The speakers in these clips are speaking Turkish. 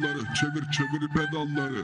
pedalları, çevir çevir pedalları.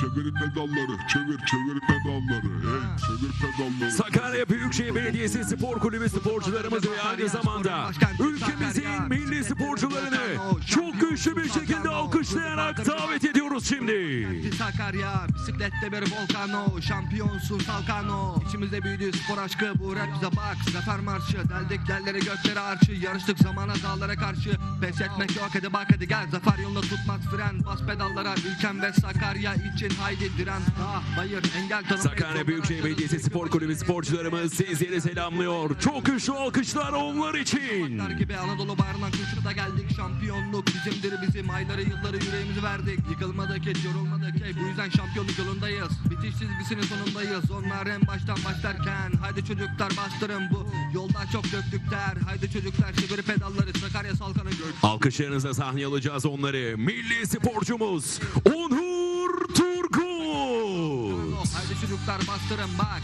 Çevir pedalları, çevir çevir pedalları. Hey, çevir pedalları. Sakarya Büyükşehir Belediyesi Spor Kulübü sporcularımızı ve aynı zamanda ülkemizin milli sporcularını çok güçlü bir şekilde alkışlayarak davet ediyoruz şimdi. Sakarya, bisiklette bir volkano, şampiyonsun Salkano. İçimizde büyüdü spor aşkı, bu rap bize bak, zafer marşı. Deldik yerlere göklere arşı, yarıştık zamana dağlara karşı. Pes etmek yok hadi bak hadi gel, zafer yolunda tutmaz fren. Bas pedallara, ülkem ve Sakarya için haydi diren. Dağ, bayır, engel tanımayız. Sakarya Büyükşehir Belediyesi Spor Kulübü sporcularımız sizleri selamlıyor. Çok güçlü alkışlar onlar için. Gibi Anadolu bağrından kuşuna da geldik Şampiyonluk bizimdir bizim ayları yılları yüreğimizi verdik Yıkılmadık hiç yorulmadık hey bu yüzden şampiyonluk yolundayız Bitiş çizgisinin sonundayız onlar en baştan başlarken Haydi çocuklar bastırın bu yolda çok döktük ter Haydi çocuklar çevir pedalları Sakarya Salkan'ı gök Alkışlarınızla sahne alacağız onları. Milli sporcumuz Onur Turgut. Haydi çocuklar bastırın bak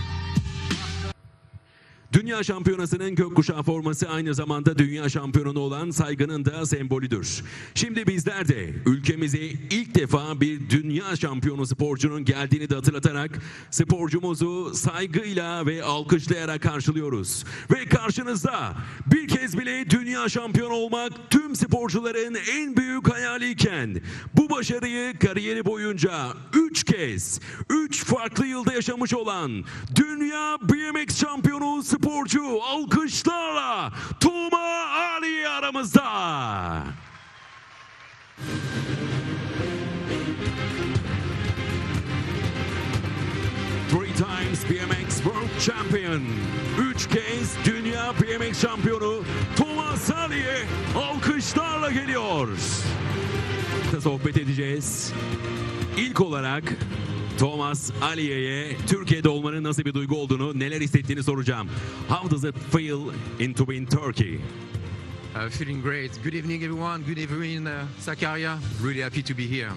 Dünya Şampiyonası'nın gökkuşağı forması aynı zamanda dünya şampiyonu olan saygının da sembolüdür. Şimdi bizler de ülkemize ilk defa bir dünya şampiyonu sporcunun geldiğini de hatırlatarak sporcumuzu saygıyla ve alkışlayarak karşılıyoruz. Ve karşınızda bir kez bile dünya şampiyonu olmak tüm sporcuların en büyük hayaliyken bu başarıyı kariyeri boyunca 3 kez 3 farklı yılda yaşamış olan dünya BMX şampiyonu sporcu alkışlarla BMX World Champion. Üç kez Dünya BMX şampiyonu Thomas Ali'ye alkışlarla geliyor. Sohbet edeceğiz. İlk olarak Thomas Aliye'ye Türkiye'de olmanın nasıl bir duygu olduğunu, neler hissettiğini soracağım. How does it feel in to be in Turkey? Uh, feeling great. Good evening, everyone. Good evening, uh, Sakarya. Really happy to be here.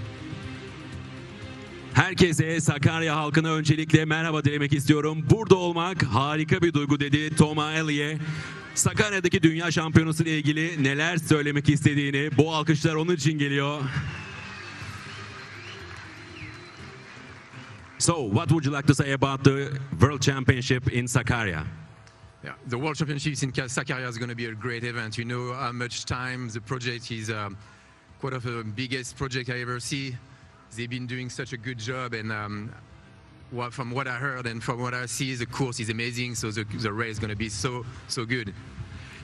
Herkese Sakarya halkına öncelikle merhaba dilemek istiyorum. Burada olmak harika bir duygu dedi Toma Aliye. Sakarya'daki dünya şampiyonası ile ilgili neler söylemek istediğini, bu alkışlar onun için geliyor. So, what would you like to say about the World Championship in Sakarya? Yeah, the World Championships in Ka- Sakarya is going to be a great event. You know how much time the project is um, quite of the biggest project I ever see. They've been doing such a good job, and um, what, from what I heard and from what I see, the course is amazing. So the, the race is going to be so so good.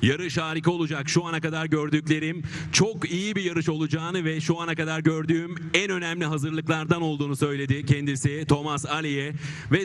Yarış harika olacak. Şu ana kadar gördüklerim çok iyi bir yarış olacağını ve şu ana kadar gördüğüm en önemli hazırlıklardan olduğunu söyledi kendisi Thomas Aliye ve